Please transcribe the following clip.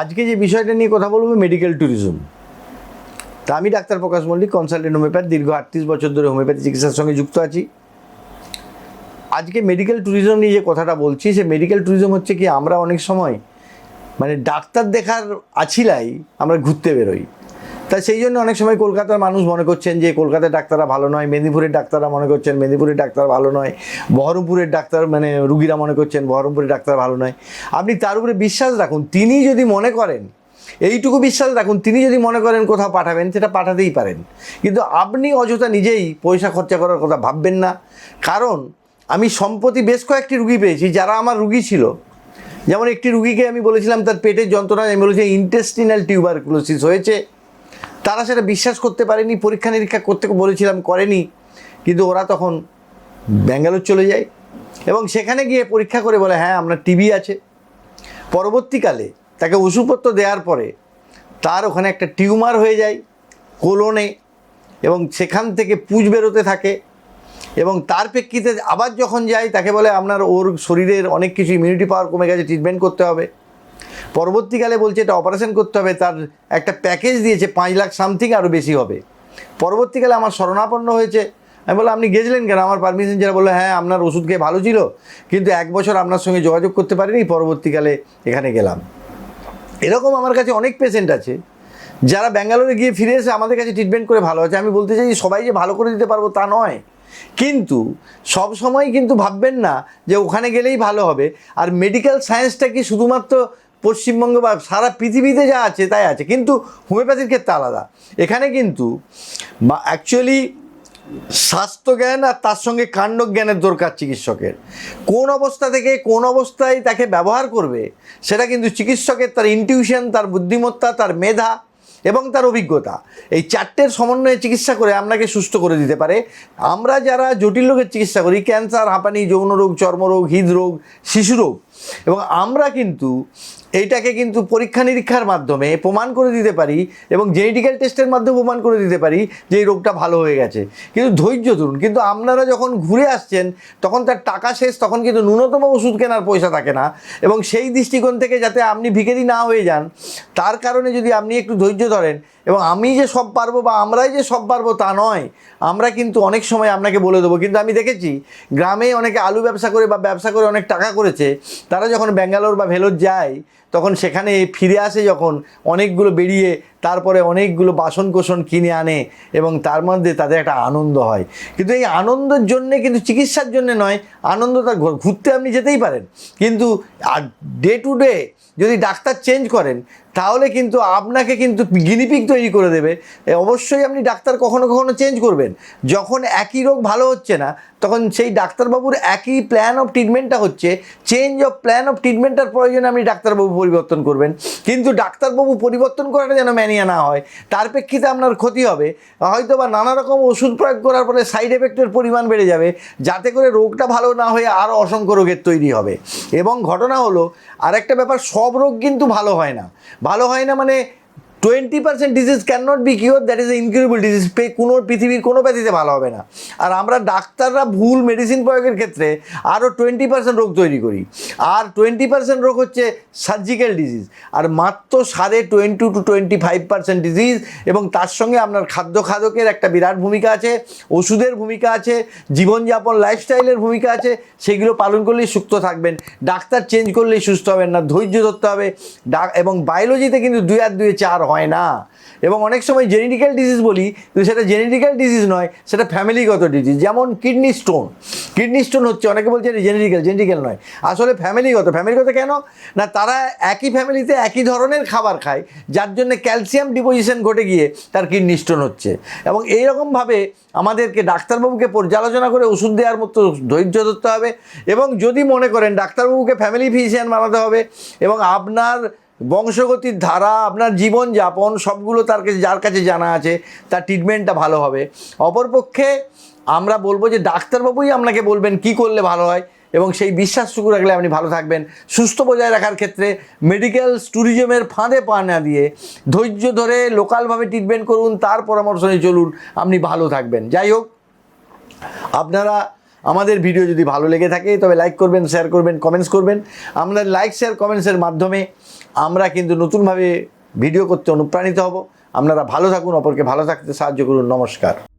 আজকে যে বিষয়টা নিয়ে কথা বলব মেডিকেল ট্যুরিজম তা আমি ডাক্তার প্রকাশ মল্লিক কনসালটেন্ট হোমিওপ্যাথ দীর্ঘ আটত্রিশ বছর ধরে হোমিওপ্যাথি চিকিৎসার সঙ্গে যুক্ত আছি। আজকে মেডিকেল ট্যুরিজম নিয়ে যে কথাটা বলছি, সে মেডিকেল ট্যুরিজম হচ্ছে কি, আমরা অনেক সময় মানে ডাক্তার দেখার আছিলাই আমরা ঘুরতে বেরোই। তা সেই জন্য অনেক সময় কলকাতার মানুষ মনে করছেন যে কলকাতার ডাক্তাররা ভালো নয়, মেদিনীপুরের ডাক্তাররা মনে করছেন মেদিনীপুরের ডাক্তার ভালো নয়, বহরমপুরের ডাক্তার মানে রুগীরা মনে করছেন বহরমপুরের ডাক্তার ভালো নয়। আপনি তার উপরে বিশ্বাস রাখুন, তিনি যদি মনে করেন, এইটুকু বিশ্বাস রাখুন, তিনি যদি মনে করেন কোথাও পাঠাবেন, সেটা পাঠাতেই পারেন। কিন্তু আপনি অযথা নিজেই পয়সা খরচা করার কথা ভাববেন না। কারণ আমি সম্প্রতি বেশ কয়েকটি রুগী পেয়েছি, যারা আমার রুগী ছিল। যেমন একটি রুগীকে আমি বলেছিলাম, তার পেটের যন্ত্রণা আমি বলেছি ইন্টেস্টিনাল টিউবারকুলোসিস হয়েছে। তারা সেটা বিশ্বাস করতে পারেনি, পরীক্ষা নিরীক্ষা করতে বলেছিলাম, করেনি। কিন্তু ওরা তখন ব্যাঙ্গালোর চলে যায় এবং সেখানে গিয়ে পরীক্ষা করে বলে হ্যাঁ আপনার টিবি আছে। পরবর্তীকালে তাকে ওষুধপত্র দেওয়ার পরে তার ওখানে একটা টিউমার হয়ে যায় কোলনে এবং সেখান থেকে পুঁজ বেরোতে থাকে এবং তার প্রেক্ষিতে আবার যখন যায় তাকে বলে, আপনার ওর শরীরের অনেক কিছু ইমিউনিটি পাওয়ার কমে গেছে ট্রিটমেন্ট করতে হবে। পরবর্তীকালে বলছে এটা অপারেশন করতে হবে, তার একটা প্যাকেজ দিয়েছে, পাঁচ লাখ সামথিং আরও বেশি হবে। পরবর্তীকালে আমার শরণাপন্ন হয়েছে। আমি বললাম, আপনি গেছিলেন কেন? আমার পারমিশন যারা বলল হ্যাঁ আপনার ওষুধ খেয়ে ভালো ছিল, কিন্তু এক বছর আপনার সঙ্গে যোগাযোগ করতে পারিনি, পরবর্তীকালে এখানে গেলাম। এরকম আমার কাছে অনেক পেশেন্ট আছে, যারা ব্যাঙ্গালোরে গিয়ে ফিরে এসে আমাদের কাছে ট্রিটমেন্ট করে ভালো আছে। আমি বলতে চাই সবাই যে ভালো করে দিতে পারব তা নয়। কিন্তু সব সময় কিন্তু ভাববেন না যে ওখানে গেলেই ভালো হবে। আর মেডিকেল সায়েন্সটা কি শুধুমাত্র পশ্চিমবঙ্গ বা সারা পৃথিবীতে যা আছে, তাই আছে। কিন্তু হোমিওপ্যাথির ক্ষেত্রে আলাদা। এখানে কিন্তু বা অ্যাকচুয়ালি স্বাস্থ্যজ্ঞান আর তার সঙ্গে কাণ্ডজ্ঞানের দরকার চিকিৎসকের। কোন অবস্থা থেকে কোন অবস্থায় তাকে ব্যবহার করবে, সেটা কিন্তু চিকিৎসকের তার ইনটিউশন তার বুদ্ধিমত্তা, তার মেধা এবং তার অভিজ্ঞতা। এই চারটের সমন্বয়ে চিকিৎসা করে আপনাকে সুস্থ করে দিতে পারে। আমরা যারা জটিল রোগের চিকিৎসা করি, ক্যান্সার, হাঁপানি, যৌন রোগ, চর্মরোগ, হৃদরোগ শিশুরোগ এবং আমরা কিন্তু এইটাকে কিন্তু পরীক্ষা নিরীক্ষার মাধ্যমে প্রমাণ করে দিতে পারি এবং জেনেটিক্যাল টেস্টের মাধ্যমে প্রমাণ করে দিতে পারি যে এই রোগটা ভালো হয়ে গেছে। কিন্তু ধৈর্য ধরুন, কিন্তু আপনারা যখন ঘুরে আসছেন, তখন তার টাকা শেষ, তখন কিন্তু ন্যূনতম ওষুধ কেনার পয়সা থাকে না এবং সেই দৃষ্টিকোণ থেকে যাতে আপনি ভিখারি না হয়ে যান, তার কারণে যদি আপনি একটু ধৈর্য ধরেন এবং আমি যে সব পারব বা আমরাই যে সব পারব তা নয়। আমরা কিন্তু অনেক সময় আপনাকে বলে দেবো, কিন্তু আমি দেখেছি গ্রামে অনেকে আলু ব্যবসা করে বা ব্যবসা করে অনেক টাকা করেছে। তারা যখন ব্যাঙ্গালোর বা ভেলোর যায়, তখন সেখানে ফিরে আসে যখন অনেকগুলো বেরিয়ে তারপরে অনেকগুলো বাসন কোসন কিনে আনে এবং তার মধ্যে তাদের একটা আনন্দ হয়। কিন্তু এই আনন্দের জন্যে কিন্তু চিকিৎসার জন্য নয় আনন্দটা ঘু- ঘুরতে আপনি যেতেই পারেন। কিন্তু আর ডে টু ডে যদি ডাক্তার চেঞ্জ করেন তাহলে কিন্তু আপনাকে কিন্তু গিনিপিক তৈরি করে দেবে। অবশ্যই আপনি ডাক্তার কখনো কখনো চেঞ্জ করবেন। যখন একই রোগ ভালো হচ্ছে না, তখন সেই ডাক্তারবাবুর একই প্ল্যান অফ ট্রিটমেন্টটা হচ্ছে চেঞ্জ অফ প্ল্যান অফ ট্রিটমেন্টটার প্রয়োজনে আপনি ডাক্তারবাবু পরিবর্তন করবেন। কিন্তু ডাক্তারবাবু পরিবর্তন করাটা যেন ম্যানিয়া না হয়, তার প্রেক্ষিতে আপনার ক্ষতি হবে। হয়তো বা নানা রকম ওষুধ প্রয়োগ করার পরে সাইড এফেক্টের পরিমাণ বেড়ে যাবে, যাতে করে রোগটা ভালো না হয়ে আরও অসংখ্য রোগের তৈরি হবে। এবং ঘটনা হলো, আরেকটা ব্যাপার, সব রোগ কিন্তু ভালো হয় না। ভালো হয় না মানে twenty percent disease can not be cure that is a incurable disease pay কোনো পৃথিবীর কোনো ব্যাধিতে ভালো হবে না। আর আমরা ডাক্তাররা ভুল মেডিসিন প্রয়োগের ক্ষেত্রে আরও টোয়েন্টি পার্সেন্ট রোগ তৈরি করি। আর টোয়েন্টি পার্সেন্ট রোগ হচ্ছে সার্জিক্যাল ডিজিজ আর মাত্র সাড়ে twenty two twenty five percent disease এবং তার সঙ্গে আপনার খাদ্য খাদকের একটা বিরাট ভূমিকা আছে, ওষুধের ভূমিকা আছে, জীবনযাপন লাইফস্টাইলের ভূমিকা আছে, সেগুলো পালন করলেই সুস্থ থাকবেন। ডাক্তার চেঞ্জ করলেই সুস্থ হবেন না, ধৈর্য ধরতে হবে। এবং বায়োলজিতে কিন্তু দুই আর দুয়ে চার হয়। না। এবং অনেক সময় জেনেটিক্যাল ডিজিজ বলি, কিন্তু সেটা জেনেটিক্যাল ডিজিজ নয়, সেটা ফ্যামিলিগত ডিজিজ যেমন কিডনি স্টোন কিডনি স্টোন হচ্ছে, অনেকে বলছে জেনেটিক্যাল জেনেটিক্যাল নয়। আসলে ফ্যামিলিগত ফ্যামিলিগত কেন? না, তারা একই ফ্যামিলিতে একই ধরনের খাবার খায়, যার জন্য ক্যালসিয়াম ডিপোজিশন ঘটে গিয়ে তার কিডনি স্টোন হচ্ছে। এবং এইরকমভাবে আমাদেরকে ডাক্তারবাবুকে পর্যালোচনা করে ওষুধ দেওয়ার মতো ধৈর্য ধরতে হবে। এবং যদি মনে করেন, ডাক্তারবাবুকে ফ্যামিলি ফিজিশিয়ান বানাতে হবে, এবং আপনার বংশগতির ধারা, আপনার জীবনযাপন, সবগুলো তার কাছে, যার কাছে জানা আছে, তার ট্রিটমেন্টটা ভালো হবে। অপরপক্ষে আমরা বলব যে ডাক্তারবাবুই আপনাকে বলবেন কি করলে ভালো হয় এবং সেই বিশ্বাস বিশ্বাসটুকু রাখলে আপনি ভালো থাকবেন। সুস্থ বজায় রাখার ক্ষেত্রে মেডিকেল ট্যুরিজমের ফাঁদে পা না দিয়ে ধৈর্য ধরে লোকালভাবে ট্রিটমেন্ট করুন, তার পরামর্শ নিয়ে চলুন, আপনি ভালো থাকবেন। যাই হোক, আপনারা আমাদের ভিডিও যদি ভালো লেগে থাকে, তবে লাইক করবেন শেয়ার করবেন কমেন্টস করবেন। আমাদের লাইক শেয়ার কমেন্টসের মাধ্যমে আমরা কিন্তু নতুনভাবে ভিডিও করতে অনুপ্রাণিত হব। আপনারা ভালো থাকুন, অপরকে ভালো থাকতে সাহায্য করুন। নমস্কার।